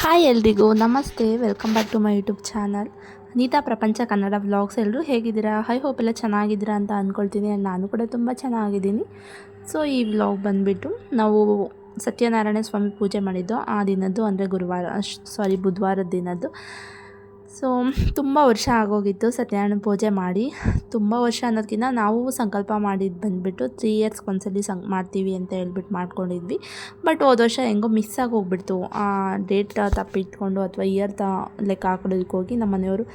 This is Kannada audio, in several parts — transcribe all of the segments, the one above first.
ಹಾಯ್ ಎಲ್ರಿಗೂ, ನಮಸ್ತೆ. Welcome back to my YouTube channel Neetha Prapancha Kannada vlogs ಎಲ್ಲರೂ ಹೇಗಿದ್ದೀರಾ? ಹೈ ಹೋಪ್ ಎಲ್ಲ ಚೆನ್ನಾಗಿದ್ದೀರಾ ಅಂತ ಅಂದ್ಕೊಳ್ತೀನಿ ನಾನು ಕೂಡ ತುಂಬ ಚೆನ್ನಾಗಿದ್ದೀನಿ. ಸೊ ಈ ವ್ಲಾಗ್ ಬಂದುಬಿಟ್ಟು ನಾವು ಸತ್ಯನಾರಾಯಣ ಸ್ವಾಮಿ ಪೂಜೆ ಮಾಡಿದ್ದು ಆ ದಿನದ್ದು, ಅಂದರೆ ಗುರುವಾರ ಸಾರಿ ಬುಧವಾರದ ದಿನದ್ದು. ಸೊ, ತುಂಬ ವರ್ಷ ಆಗೋಗಿತ್ತು ಸತ್ಯನಾರಾಯಣ ಪೂಜೆ ಮಾಡಿ. ತುಂಬ ವರ್ಷ ಅನ್ನೋದಕ್ಕಿಂತ ನಾವು ಸಂಕಲ್ಪ ಮಾಡಿದ್ದು ಬಂದುಬಿಟ್ಟು ತ್ರೀ ಇಯರ್ಸ್ಗೆ ಒಂದ್ಸಲಿ ಸಂ, ಮಾಡ್ತೀವಿ ಅಂತ ಹೇಳ್ಬಿಟ್ಟು ಮಾಡ್ಕೊಂಡಿದ್ವಿ. ಬಟ್ ಹೋದ ವರ್ಷ ಹೆಂಗೋ ಮಿಸ್ ಆಗಿ ಹೋಗ್ಬಿಡ್ತು. ಆ ಡೇಟ್ ತಪ್ಪಿಟ್ಕೊಂಡು ಅಥವಾ ಇಯರ್ ತ ಲೆಕ್ಕ ಹಾಕೊಳ್ಳೋದಕ್ಕೋಗಿ ನಮ್ಮ ಮನೆಯವರು,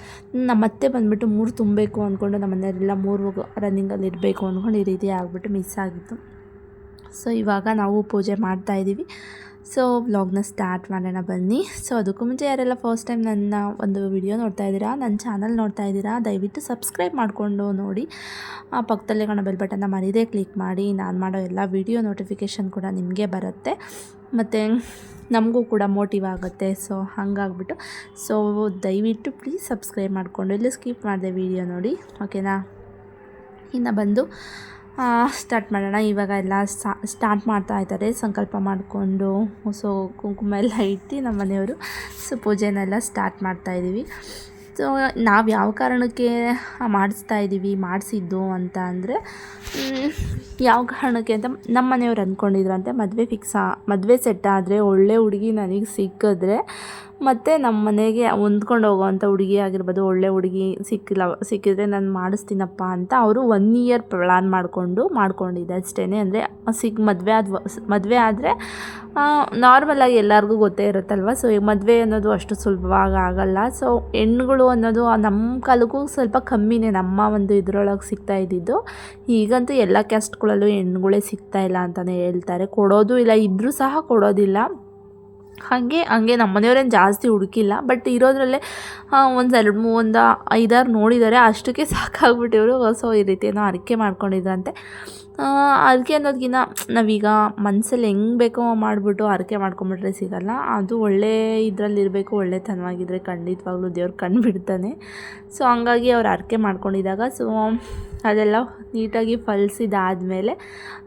ನಮ್ಮ ಮತ್ತೆ ಬಂದುಬಿಟ್ಟು ಮೂರು ತುಂಬಬೇಕು ಅಂದ್ಕೊಂಡು ನಮ್ಮ ಮನೆಯವರೆಲ್ಲ ಮೂರು ರನ್ನಿಂಗಲ್ಲಿ ಇರಬೇಕು ಅಂದ್ಕೊಂಡು ಈ ರೀತಿ ಆಗಿಬಿಟ್ಟು ಮಿಸ್ ಆಗಿತ್ತು. ಸೊ, ಇವಾಗ ನಾವು ಪೂಜೆ ಮಾಡ್ತಾ ಇದ್ದೀವಿ ಸೊ ವ್ಲಾಗ್ನ ಸ್ಟಾರ್ಟ್ ಮಾಡೋಣ ಬನ್ನಿ. ಸೊ ಅದಕ್ಕೂ ಮುಂಚೆ ಯಾರೆಲ್ಲ ಫಸ್ಟ್ ಟೈಮ್ ನನ್ನ ಒಂದು ವಿಡಿಯೋ ನೋಡ್ತಾ ಇದ್ದೀರಾ, ನನ್ನ ಚಾನಲ್ ನೋಡ್ತಾ ಇದ್ದೀರಾ, ದಯವಿಟ್ಟು ಸಬ್ಸ್ಕ್ರೈಬ್ ಮಾಡಿಕೊಂಡು ನೋಡಿ. ಆ ಪಕ್ಕದಲ್ಲೇ ಕಾಣೋ ಬೆಲ್ ಬಟನ್ನ ಮರೀದೇ ಕ್ಲಿಕ್ ಮಾಡಿ. ನಾನು ಮಾಡೋ ಎಲ್ಲ ವಿಡಿಯೋ ನೋಟಿಫಿಕೇಷನ್ ಕೂಡ ನಿಮಗೆ ಬರುತ್ತೆ. ಮತ್ತು ನಮಗೂ ಕೂಡ ಮೋಟಿವ್ ಆಗುತ್ತೆ. ಸೊ ಹಾಗಾಗ್ಬಿಟ್ಟು. ಸೊ ದಯವಿಟ್ಟು ಪ್ಲೀಸ್ ಸಬ್ಸ್ಕ್ರೈಬ್ ಮಾಡಿಕೊಂಡು. ಇಲ್ಲಿ ಸ್ಕಿಪ್ ಮಾಡಿದೆ ವಿಡಿಯೋ ನೋಡಿ. ಓಕೆನಾ ಇನ್ನು ಬಂದು ಸ್ಟಾರ್ಟ್ ಮಾಡೋಣ. ಇವಾಗ ಎಲ್ಲ ಸ್ಟಾರ್ಟ್ ಮಾಡ್ತಾ ಇದ್ದಾರೆ. ಸಂಕಲ್ಪ ಮಾಡಿಕೊಂಡು ಸೊ ಕುಂಕುಮ ಎಲ್ಲ ಇಟ್ಟು ನಮ್ಮ ಮನೆಯವರು ಸೊ ಪೂಜೆನೆಲ್ಲ ಸ್ಟಾರ್ಟ್ ಮಾಡ್ತಾ ಇದ್ದೀವಿ. ಸೊ ನಾವು ಯಾವ ಕಾರಣಕ್ಕೆ ಮಾಡಿಸ್ತಾ ಇದ್ದೀವಿ, ಮಾಡಿಸಿದ್ದು ಅಂತ ಅಂದರೆ ಯಾವ ಕಾರಣಕ್ಕೆ ಅಂತ ನಮ್ಮ ಮನೆಯವ್ರು ಅಂದ್ಕೊಂಡಿದ್ರಂತೆ ಮದುವೆ ಫಿಕ್ಸ್ ಮದುವೆ ಸೆಟ್ ಆದರೆ ಒಳ್ಳೆ ಹುಡುಗಿ ನನಗೆ ಸಿಕ್ಕಿದ್ರೆ ಮತ್ತು ನಮ್ಮ ಮನೆಗೆ ಹೊಂದ್ಕೊಂಡು ಹೋಗೋವಂಥ ಹುಡುಗಿ ಆಗಿರ್ಬೋದು, ಒಳ್ಳೆ ಹುಡುಗಿ ಸಿಕ್ಕಿಲ್ಲ, ಸಿಕ್ಕಿದ್ರೆ ನಾನು ಮಾಡಿಸ್ತೀನಪ್ಪ ಅಂತ ಅವರು ಒನ್ ಇಯರ್ ಪ್ಲ್ಯಾನ್ ಮಾಡಿಕೊಂಡು ಮಾಡ್ಕೊಂಡಿದ್ದೆ ಅಷ್ಟೇ ಅಂದರೆ ಸಿಗ್ ಮದುವೆ ಆದ ಮದುವೆ ಆದರೆ ನಾರ್ಮಲಾಗಿ ಎಲ್ಲರಿಗೂ ಗೊತ್ತೇ ಇರುತ್ತಲ್ವ? ಸೊ ಈ ಮದುವೆ ಅನ್ನೋದು ಅಷ್ಟು ಸುಲಭವಾಗಿ ಆಗಲ್ಲ. ಸೊ ಹೆಣ್ಣುಗಳು ಅನ್ನೋದು ನಮ್ಮ ಕಾಲಕ್ಕೂ ಸ್ವಲ್ಪ ಕಮ್ಮಿನೇ, ನಮ್ಮ ಒಂದು ಇದರೊಳಗೆ ಸಿಗ್ತಾ ಇದ್ದಿದ್ದು. ಈಗಂತೂ ಎಲ್ಲ ಕ್ಯಾಸ್ಟ್ಗಳಲ್ಲೂ ಹೆಣ್ಣುಗಳೇ ಸಿಗ್ತಾ ಇಲ್ಲ ಅಂತಲೇ ಹೇಳ್ತಾರೆ. ಕೊಡೋದು ಇಲ್ಲ ಇದ್ದರೂ ಸಹ ಕೊಡೋದಿಲ್ಲ. ಹಾಗೆ ಹಂಗೆ ನಮ್ಮ ಮನೆಯವ್ರೇನು ಜಾಸ್ತಿ ಹುಡುಕಿಲ್ಲ. ಬಟ್ ಇರೋದ್ರಲ್ಲೇ ಒಂದು ಎರಡು ಒಂದು ಐದಾರು ನೋಡಿದ್ದಾರೆ ಅಷ್ಟಕ್ಕೆ ಸಾಕಾಗ್ಬಿಟ್ಟಿವರು ಸೊ ಈ ರೀತಿ ಏನೋ ಅರಿಕೆ ಮಾಡ್ಕೊಂಡಿದ್ರಂತೆ. ಅರಿಕೆ ಅನ್ನೋದಕ್ಕಿಂತ ನಾವೀಗ ಮನಸ್ಸಲ್ಲಿ ಹೆಂಗೆ ಬೇಕೋ ಮಾಡಿಬಿಟ್ಟು ಹರಕೆ ಮಾಡ್ಕೊಂಬಿಟ್ರೆ ಸಿಗಲ್ಲ. ಅದು ಒಳ್ಳೆ ಇದರಲ್ಲಿರಬೇಕು ಒಳ್ಳೆತನವಾಗಿದ್ದರೆ ಖಂಡಿತವಾಗ್ಲೂ ದೇವ್ರು ಕಣ್ಣು ಬಿಡ್ತಾನೆ. ಸೊ ಹಂಗಾಗಿ ಅವ್ರು ಹರಕೆ ಮಾಡ್ಕೊಂಡಿದ್ದಾಗ ಸೊ ಅದೆಲ್ಲ ನೀಟಾಗಿ ಫಲಿಸಿದಾದಮೇಲೆ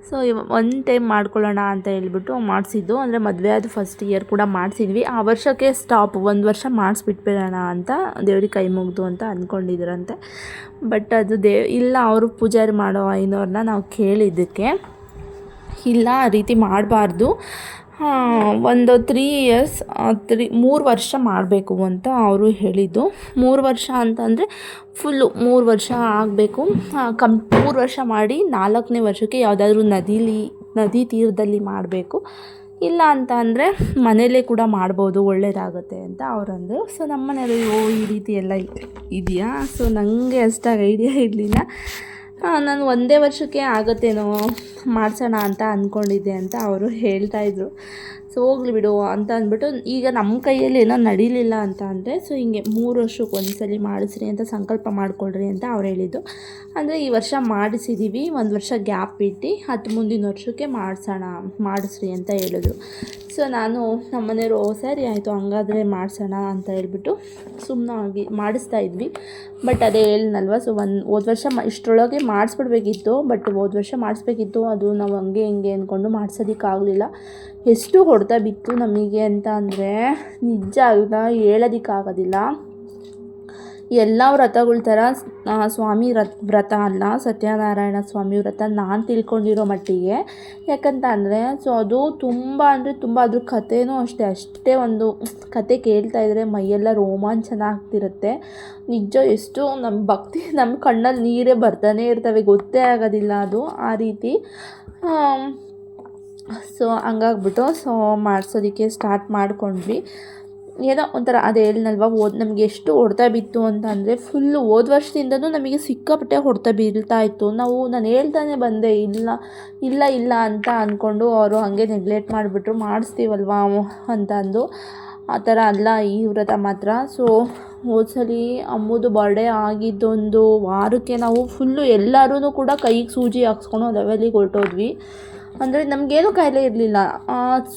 ಸೊ ಒನ್ ಟೈಮ್ ಮಾಡ್ಕೊಳ್ಳೋಣ ಅಂತ ಹೇಳ್ಬಿಟ್ಟು ಮಾಡಿಸಿದ್ದು. ಅಂದರೆ ಮದುವೆ ಆದ ಫಸ್ಟ್ ಇಯರ್ ಕೂಡ ಮಾಡಿಸಿದ್ವಿ. ಆ ವರ್ಷಕ್ಕೆ ಸ್ಟಾಪ್ ಒಂದು ವರ್ಷ ಮಾಡಿಸ್ಬಿಟ್ಬಿಡೋಣ ಅಂತ ದೇವ್ರಿಗೆ ಕೈ ಮುಗ್ದು ಅಂತ ಅಂದ್ಕೊಂಡಿದ್ರಂತೆ ಬಟ್ ಅದು ದೇ, ಇಲ್ಲ, ಅವರು ಪೂಜಾರಿ ಮಾಡೋ ಐನೋರನ್ನ ನಾವು ಕೇಳಿದ್ದಕ್ಕೆ ಇಲ್ಲ ಆ ರೀತಿ ಮಾಡಬಾರ್ದು. ಒಂದು ತ್ರೀ ಇಯರ್ಸ್ ತ್ರೀ ಮೂರು ವರ್ಷ ಮಾಡಬೇಕು ಅಂತ ಅವರು ಹೇಳಿದ್ದು. ಮೂರು ವರ್ಷ ಅಂತಂದರೆ ಫುಲ್ಲು ಮೂರು ವರ್ಷ ಆಗಬೇಕು. ಕಮ್, ಮೂರು ವರ್ಷ ಮಾಡಿ ನಾಲ್ಕನೇ ವರ್ಷಕ್ಕೆ ಯಾವುದಾದ್ರೂ ನದಿಲಿ, ನದಿ ತೀರದಲ್ಲಿ ಮಾಡಬೇಕು. ಇಲ್ಲ ಅಂತ ಅಂದರೆ ಮನೇಲೇ ಕೂಡ ಮಾಡ್ಬೋದು ಒಳ್ಳೆಯದಾಗುತ್ತೆ ಅಂತ ಅವರಂದರು. ಸೊ ನಮ್ಮ ಮನೆಯಲ್ಲಿ ಓ, ಈ ರೀತಿ ಎಲ್ಲ ಇದೆಯಾ? ಸೊ ನನಗೆ ಅಷ್ಟಾಗಿ ಐಡಿಯಾ ಇರಲಿಲ್ಲ. ನಾನು ಒಂದೇ ವರ್ಷಕ್ಕೆ ಆಗತ್ತೇನೋ ಮಾಡಿಸೋಣ ಅಂತ ಅಂದ್ಕೊಂಡಿದ್ದೆ ಅಂತ ಅವರು ಹೇಳ್ತಾಯಿದ್ರು ಸೊ ಹೋಗ್ಲಿ ಬಿಡು ಅಂತ ಅಂದ್ಬಿಟ್ಟು, ಈಗ ನಮ್ಮ ಕೈಯಲ್ಲಿ ಏನೋ ನಡೀಲಿಲ್ಲ ಅಂತ ಅಂದರೆ ಸೊ ಹಿಂಗೆ ಮೂರು ವರ್ಷಕ್ಕೆ ಒಂದ್ಸಲಿ ಮಾಡಿಸ್ರಿ ಅಂತ ಸಂಕಲ್ಪ ಮಾಡಿಕೊಳ್ರಿ ಅಂತ ಅವ್ರು ಹೇಳಿದ್ದು. ಅಂದರೆ ಈ ವರ್ಷ ಮಾಡಿಸಿದ್ದೀವಿ ಒಂದು ವರ್ಷ ಗ್ಯಾಪ್ ಇಟ್ಟು ಹತ್ತು ಮುಂದಿನ ವರ್ಷಕ್ಕೆ ಮಾಡಿಸೋಣ, ಮಾಡಿಸ್ರಿ ಅಂತ ಹೇಳಿದ್ರು. ಸೊ ನಾನು ನಮ್ಮ ಮನೆಯವರು ಓ, ಸರಿ ಆಯಿತು, ಹಂಗಾದರೆ ಮಾಡಿಸೋಣ ಅಂತ ಹೇಳ್ಬಿಟ್ಟು ಸುಮ್ಮನಾಗಿ ಮಾಡಿಸ್ತಾ ಇದ್ವಿ. ಬಟ್ ಅದೇ ಹೇಳಿದ್ನಲ್ವ ಸೊ ಒಂದು, ಹೋದ ವರ್ಷ ಮ, ಇಷ್ಟರೊಳಗೆ ಮಾಡಿಸ್ಬಿಡ್ಬೇಕಿತ್ತು ಬಟ್ ಹೋದ ವರ್ಷ ಮಾಡಿಸ್ಬೇಕಿತ್ತು, ಅದು ನಾವು ಹಂಗೆ ಹಿಂಗೆ ಅಂದ್ಕೊಂಡು ಮಾಡ್ಸೋದಕ್ಕಾಗಲಿಲ್ಲ. ಎಷ್ಟು ಹೊಡೆತ ಬಿತ್ತು ನಮಗೆ ಅಂತ ಅಂದರೆ, ನಿಜ ಅದನ್ನ ಹೇಳೋದಕ್ಕಾಗೋದಿಲ್ಲ. ಎಲ್ಲ ವ್ರತಗಳ ಥರ ಸ್ವಾಮಿ ವ್ರತ ವ್ರತ ಅಲ್ಲ, ಸತ್ಯನಾರಾಯಣ ಸ್ವಾಮಿ ವ್ರತ ನಾನು ತಿಳ್ಕೊಂಡಿರೋ ಮಟ್ಟಿಗೆ. ಯಾಕಂತ ಅಂದರೆ, ಸೊ, ಅದು ತುಂಬ ಅಂದರೆ ತುಂಬ, ಅದ್ರ ಕಥೆನೂ ಅಷ್ಟೇ ಅಷ್ಟೇ ಒಂದು ಕತೆ ಕೇಳ್ತಾ ಇದ್ದರೆ ಮೈಯೆಲ್ಲ ರೋಮಾಂಚನ ಆಗ್ತಿರುತ್ತೆ. ನಿಜ, ಎಷ್ಟು ನಮ್ಮ ಭಕ್ತಿ ನಮ್ಮ ಕಣ್ಣಲ್ಲಿ ನೀರೇ ಬರ್ತಾನೆ ಇರ್ತವೆ, ಗೊತ್ತೇ ಆಗೋದಿಲ್ಲ ಅದು, ಆ ರೀತಿ. ಸೊ, ಹಂಗಾಗ್ಬಿಟ್ಟು, ಸೊ, ಮಾಡಿಸೋದಕ್ಕೆ ಸ್ಟಾರ್ಟ್ ಮಾಡ್ಕೊಂಡ್ವಿ. ಏನೋ ಒಂಥರ, ಅದು ಹೇಳಿದ್ನಲ್ವ ಓದ್, ನಮಗೆ ಎಷ್ಟು ಹೊಡೆತ ಬಿತ್ತು ಅಂತ ಅಂದರೆ ಫುಲ್ಲು ಹೋದ ವರ್ಷದಿಂದನೂ ನಮಗೆ ಸಿಕ್ಕಾಪಟ್ಟೆ ಹೊಡೆತ ಬೀಳ್ತಾ ಇತ್ತು. ನಾವು, ನಾನು ಹೇಳ್ತಾನೆ ಬಂದೆ, ಇಲ್ಲ ಇಲ್ಲ ಇಲ್ಲ ಅಂತ ಅಂದ್ಕೊಂಡು ಅವರು ಹಾಗೆ ನೆಗ್ಲೆಕ್ಟ್ ಮಾಡಿಬಿಟ್ರು, ಮಾಡಿಸ್ತೀವಲ್ವ ಅಂತ ಅಂದು. ಆ ಥರ ಅಲ್ಲ, ಈ ವ್ರತ ಮಾತ್ರ. ಸೊ ಹೋದ್ಸಲಿ ಅಮ್ಮದು ಬರ್ಡೇ ಆಗಿದ್ದೊಂದು ವಾರಕ್ಕೆ ನಾವು ಫುಲ್ಲು ಎಲ್ಲರೂ ಕೂಡ ಕೈಗೆ ಸೂಜಿ ಹಾಕ್ಸ್ಕೊಂಡು ಲೆವೆಲಿಗೆ ಹೊರಟೋದ್ವಿ. ಅಂದರೆ ನಮಗೇನು ಕಾಯಿಲೆ ಇರಲಿಲ್ಲ.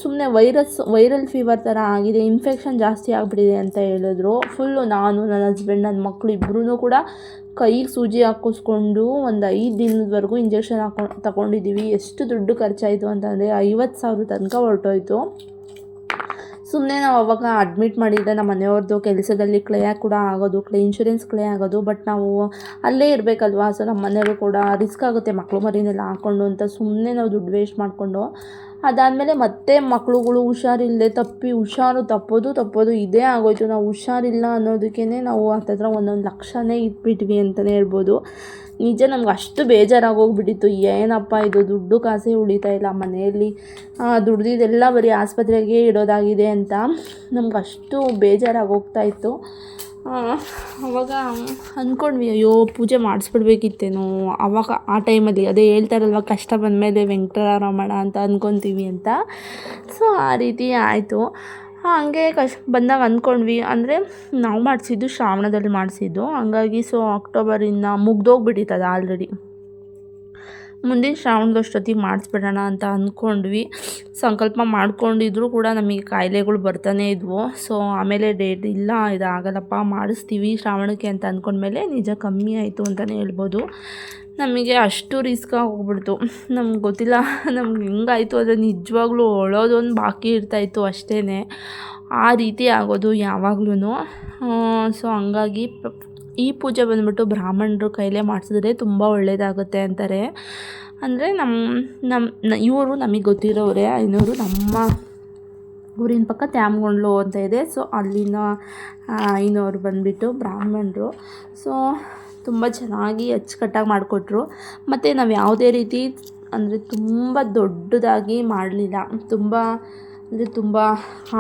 ಸುಮ್ಮನೆ ವೈರಸ್, ವೈರಲ್ ಫೀವರ್ ಥರ ಆಗಿದೆ ಇನ್ಫೆಕ್ಷನ್ ಜಾಸ್ತಿ ಆಗಿಬಿಟ್ಟಿದೆ ಅಂತ ಹೇಳಿದ್ರು. ಫುಲ್ಲು ನಾನು, ನನ್ನ ಹಸ್ಬೆಂಡ್ ನನ್ನ ಮಕ್ಕಳು ಇಬ್ಬರೂ ಕೂಡ ಕೈಗೆ ಸೂಜಿ ಹಾಕಿಸ್ಕೊಂಡು ಒಂದು ಐದು ದಿನದವರೆಗೂ ಇಂಜೆಕ್ಷನ್ ಹಾಕೊಂಡು ತಗೊಂಡಿದ್ದೀವಿ ಎಷ್ಟು ದುಡ್ಡು ಖರ್ಚಾಯಿತು ಅಂತಂದರೆ ಐವತ್ತು ಸಾವಿರ ತನಕ ಹೊರಟೋಯ್ತು. ಸುಮ್ಮನೆ ನಾವು ಅವಾಗ ಅಡ್ಮಿಟ್ ಮಾಡಿದರೆ ನಮ್ಮ ಮನೆಯವ್ರದ್ದು ಕೆಲಸದಲ್ಲಿ ಕ್ಲೇ ಕೂಡ ಆಗೋದು ಕ್ಲೇ ಇನ್ಶೂರೆನ್ಸ್ ಕ್ಲೇ ಆಗೋದು ಬಟ್ ನಾವು ಅಲ್ಲೇ ಇರಬೇಕಲ್ವಾ? ಸೊ ನಮ್ಮ ಮನೆಯವರು ಕೂಡ ರಿಸ್ಕ್ ಆಗುತ್ತೆ ಮಕ್ಕಳು ಮರಿನೆಲ್ಲ ಹಾಕ್ಕೊಂಡು ಅಂತ ಸುಮ್ಮನೆ ನಾವು ದುಡ್ಡು ವೇಸ್ಟ್ ಮಾಡಿಕೊಂಡು. ಅದಾದಮೇಲೆ ಮತ್ತೆ ಮಕ್ಕಳುಗಳು ಹುಷಾರಿಲ್ಲದೆ ತಪ್ಪಿ, ಹುಷಾರು ತಪ್ಪೋದು ತಪ್ಪೋದು ಇದೇ ಆಗೋಯ್ತು. ನಾವು ಹುಷಾರಿಲ್ಲ ಅನ್ನೋದಕ್ಕೇ ನಾವು ಹತ್ತತ್ರ ಒಂದೊಂದು ಲಕ್ಷನೇ ಇಟ್ಬಿಟ್ವಿ ಅಂತಲೇ ಹೇಳ್ಬೋದು. ನಿಜ, ನಮ್ಗೆ ಅಷ್ಟು ಬೇಜಾರಾಗೋಗ್ಬಿಟ್ಟಿತ್ತು. ಏನಪ್ಪ ಇದು, ದುಡ್ಡು ಕಾಸೇ ಉಳಿತಾ ಇಲ್ಲ ಮನೆಯಲ್ಲಿ. ದುಡ್ದಿದ್ದೆಲ್ಲ ಬರೀ ಆಸ್ಪತ್ರೆಗೆ ಇಡೋದಾಗಿದೆ ಅಂತ ನಮ್ಗೆ ಅಷ್ಟು ಬೇಜಾರಾಗೋಗ್ತಾ ಇತ್ತು ಅವಾಗ ಅಂದ್ಕೊಂಡ್ವಿ, ಅಯ್ಯೋ, ಪೂಜೆ ಮಾಡಿಸ್ಬಿಡ್ಬೇಕಿತ್ತೇನೋ. ಅವಾಗ ಆ ಟೈಮಲ್ಲಿ ಅದೇ ಹೇಳ್ತಾರಲ್ವ, ಕಷ್ಟ ಬಂದಮೇಲೆ ವೆಂಕಟರಮಣ ಅಂತ ಅಂದ್ಕೊತೀವಿ ಅಂತ. ಸೊ, ಆ ರೀತಿ ಆಯಿತು. ಹಾಗೆ ಕಶ್, ಬಂದಾಗ ಅಂದ್ಕೊಂಡ್ವಿ. ಅಂದರೆ ನಾವು ಮಾಡಿಸಿದ್ದು ಶ್ರಾವಣದಲ್ಲಿ ಮಾಡಿಸಿದ್ದು. ಹಂಗಾಗಿ ಸೊ ಅಕ್ಟೋಬರಿಂದ ಮುಗ್ದೋಗ್ಬಿಟ್ಟಿತ್ತದ ಆಲ್ರೆಡಿ ಮುಂದಿನ ಶ್ರಾವಣದಷ್ಟೊತ್ತಿಗೆ ಮಾಡಿಸ್ಬಿಡೋಣ ಅಂತ ಅಂದ್ಕೊಂಡ್ವಿ. ಸಂಕಲ್ಪ ಮಾಡ್ಕೊಂಡಿದ್ರು ಕೂಡ ನಮಗೆ ಕಾಯಿಲೆಗಳು ಬರ್ತಾನೆ ಇದ್ವು. ಸೊ ಆಮೇಲೆ ಡೇಟ್ ಇಲ್ಲ, ಇದಾಗಲ್ಲಪ್ಪ, ಮಾಡಿಸ್ತೀವಿ ಶ್ರಾವಣಕ್ಕೆ ಅಂತ ಅಂದ್ಕೊಂಡ್ಮೇಲೆ ನಿಜ ಕಮ್ಮಿ ಆಯಿತು ಅಂತಲೇ ಹೇಳ್ಬೋದು. ನಮಗೆ ಅಷ್ಟು ರಿಸ್ಕ್ ಆಗೋಗ್ಬಿಡ್ತು. ನಮ್ಗೆ ಗೊತ್ತಿಲ್ಲ. ನಮ್ಗೆ ಹೆಂಗಾಯಿತು ಅದು ನಿಜವಾಗ್ಲೂ ಒಳೋದೊಂದು ಬಾಕಿ ಇರ್ತಾಯಿತ್ತು ಅಷ್ಟೇ ಆ ರೀತಿ ಆಗೋದು ಯಾವಾಗ್ಲೂ ಸೊ ಹಂಗಾಗಿ ಈ ಪೂಜೆ ಬಂದ್ಬಿಟ್ಟು ಬ್ರಾಹ್ಮಣರು ಕೈಲೇ ಮಾಡಿಸಿದ್ರೆ ತುಂಬ ಒಳ್ಳೆಯದಾಗುತ್ತೆ ಅಂತಾರೆ. ಅಂದರೆ ನಮ್ಮ ನಮ್ಮ ಇವರು ನಮಗೆ ಗೊತ್ತಿರೋರೆ, ಇನ್ನೂರು ನಮ್ಮ ಊರಿನ ಪಕ್ಕ ತ್ಯಾಮ್ಗೊಂಡ್ಲು ಅಂತ ಇದೆ. ಸೊ ಅಲ್ಲಿನ ಇನ್ನೋರು ಬಂದುಬಿಟ್ಟು ಬ್ರಾಹ್ಮಣರು. ಸೊ ತುಂಬ ಚೆನ್ನಾಗಿ ಅಚ್ಚುಕಟ್ಟಾಗಿ ಮಾಡಿಕೊಟ್ರು. ಮತ್ತು ನಾವು ಯಾವುದೇ ರೀತಿ ಅಂದರೆ ತುಂಬ ದೊಡ್ಡದಾಗಿ ಮಾಡಲಿಲ್ಲ. ತುಂಬ ಅಂದರೆ ತುಂಬ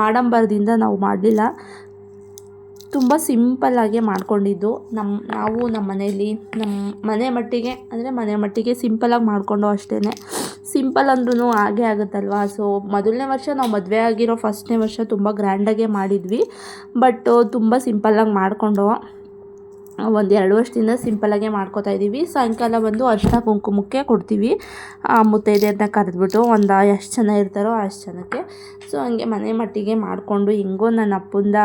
ಆಡಂಬರದಿಂದ ನಾವು ಮಾಡಲಿಲ್ಲ. ತುಂಬ ಸಿಂಪಲ್ಲಾಗೆ ಮಾಡಿಕೊಂಡಿದ್ದು. ನಮ್ಮ ನಾವು ನಮ್ಮ ಮನೆಯಲ್ಲಿ ನಮ್ಮ ಮನೆ ಮಟ್ಟಿಗೆ, ಅಂದರೆ ಮನೆ ಮಟ್ಟಿಗೆ ಸಿಂಪಲಾಗಿ ಮಾಡಿಕೊಂಡು ಅಷ್ಟೇ ಸಿಂಪಲ್ ಅಂದ್ರೂ ಹಾಗೆ ಆಗುತ್ತಲ್ವಾ? ಸೊ ಮೊದಲನೇ ವರ್ಷ ನಾವು ಮದುವೆ ಆಗಿರೋ ಫಸ್ಟ್ನೇ ವರ್ಷ ತುಂಬ ಗ್ರ್ಯಾಂಡಾಗೆ ಮಾಡಿದ್ವಿ. ಬಟ್ ತುಂಬ ಸಿಂಪಲ್ಲಾಗಿ ಮಾಡಿಕೊಂಡು ಒಂದು ಎರಡು ವರ್ಷದಿಂದ ಸಿಂಪಲಾಗೆ ಮಾಡ್ಕೋತಾ ಇದ್ದೀವಿ ಸಾಯಂಕಾಲ ಬಂದು ಅರ್ಶಿನ ಕುಂಕುಮಕ್ಕೆ ಕೊಡ್ತೀವಿ. ಆ ಅಂತ ಕರೆದ್ಬಿಟ್ಟು ಒಂದು ಎಷ್ಟು ಜನ ಇರ್ತಾರೋ ಅಷ್ಟು ಜನಕ್ಕೆ. ಸೊ ಹಂಗೆ ಮನೆ ಮಟ್ಟಿಗೆ ಮಾಡಿಕೊಂಡು ಹೆಂಗೋ ನನ್ನ ಅಪ್ಪಂದ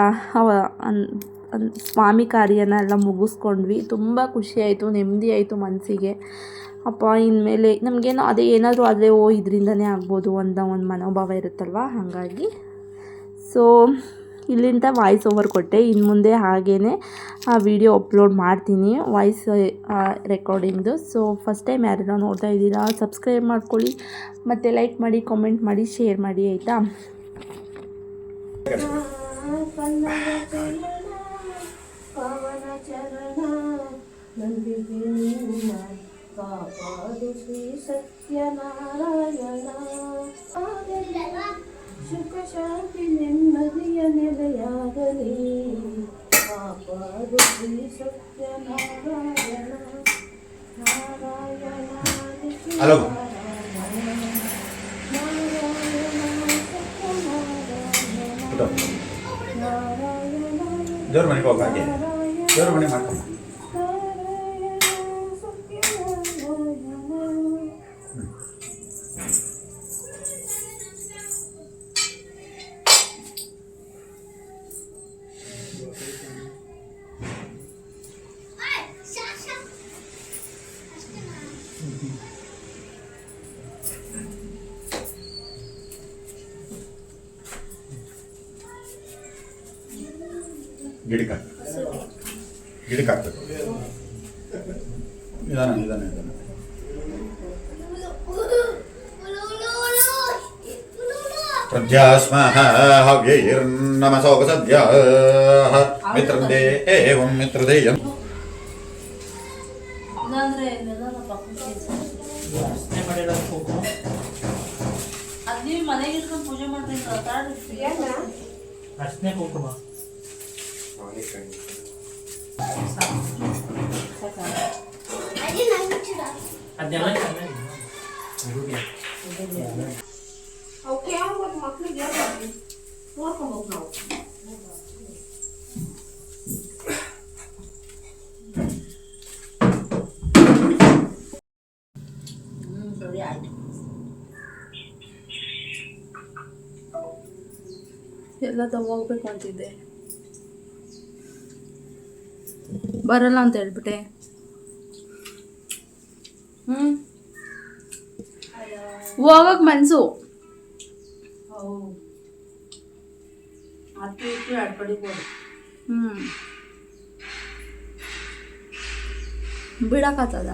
ಸ್ವಾಮಿ ಕಾರ್ಯನ ಎಲ್ಲ ಮುಗಿಸ್ಕೊಂಡ್ವಿ. ತುಂಬ ಖುಷಿಯಾಯಿತು ನೆಮ್ಮದಿ ಆಯಿತು ಮನಸ್ಸಿಗೆ ಅಪ್ಪ, ಇನ್ಮೇಲೆ ನಮಗೇನೋ ಅದೇ ಏನಾದರೂ ಆದರೆ, ಓ, ಇದರಿಂದನೇ ಆಗ್ಬೋದು ಅಂತ ಒಂದು ಮನೋಭಾವ ಇರುತ್ತಲ್ವ? ಹಾಗಾಗಿ. ಸೊ ಇಲ್ಲಿಂದ ವಾಯ್ಸ್ ಓವರ್ ಕೊಟ್ಟೆ. ಇನ್ನು ಮುಂದೆ ಹಾಗೇ ಆ ವಿಡಿಯೋ ಅಪ್ಲೋಡ್ ಮಾಡ್ತೀನಿ. ವಾಯ್ಸ್ ರೆಕಾರ್ಡಿಂಗ್ದು ಸೊ ಫಸ್ಟ್ ಟೈಮ್ ಯಾರೆಲ್ಲ ನೋಡ್ತಾ ಇದ್ದೀರಾ ಸಬ್ಸ್ಕ್ರೈಬ್ ಮಾಡ್ಕೊಳ್ಳಿ. ಮತ್ತು ಲೈಕ್ ಮಾಡಿ ಕಾಮೆಂಟ್ ಮಾಡಿ ಶೇರ್ ಮಾಡಿ, ಆಯಿತಾ? ಕಾಪಾಡು ಶ್ರೀ ಸತ್ಯನಾರಾಯಣ. ಸುಖ ಶಾಂತಿ ನೆಮ್ಮದಿಯ ನೆಲೆಯಾಗಲಿ. ಕಾಪಾಡು ಶ್ರೀ ಸತ್ಯನಾರಾಯಣ. ನಾರಾಯಣ ಹಲೋ. ದೇವ್ರ ಮನೆಗೆ ಹೋಗ ಹಾಗೆ. ದೇವ್ರ ಮನೆ ಮಾಡ್ಕೊಂಡು ಗಿಡಕ್ಕೆ ಗಿಡಕ್ಕೆ ಹಾಕ್ಬೇಕು ನಿಧಾನ ನಿಧಾನ. ನಿಧಾನ ಅದು ನೀವು ಮನೆಗೆ ಇಟ್ಕೊಂಡು ಪೂಜೆ ಮಾಡ್ರಿ ಅಷ್ಟನೇ ಕುಂಕುಮ ಅದೆಲ್ಲ ಅವಕ್ಕೆ ಯಾವ ಮಕ್ಳಿಗೆ ಹೇಳ್ಬೇಕು ನೋಡ್ಕೊಬೇಕು ನಾವು. ಎಲ್ಲ ತಗೋಗ್ಬೇಕು ಅಂತಿದ್ದೆ. ಬರಲ್ಲ ಅಂತ ಹೇಳ್ಬಿಟ್ಟೆ. ಹ್ಞೂ ಹೋಗಕ್ ಮನಸ್ಸು ಹ್ಞೂ ಬಿಡಕತ್ತದ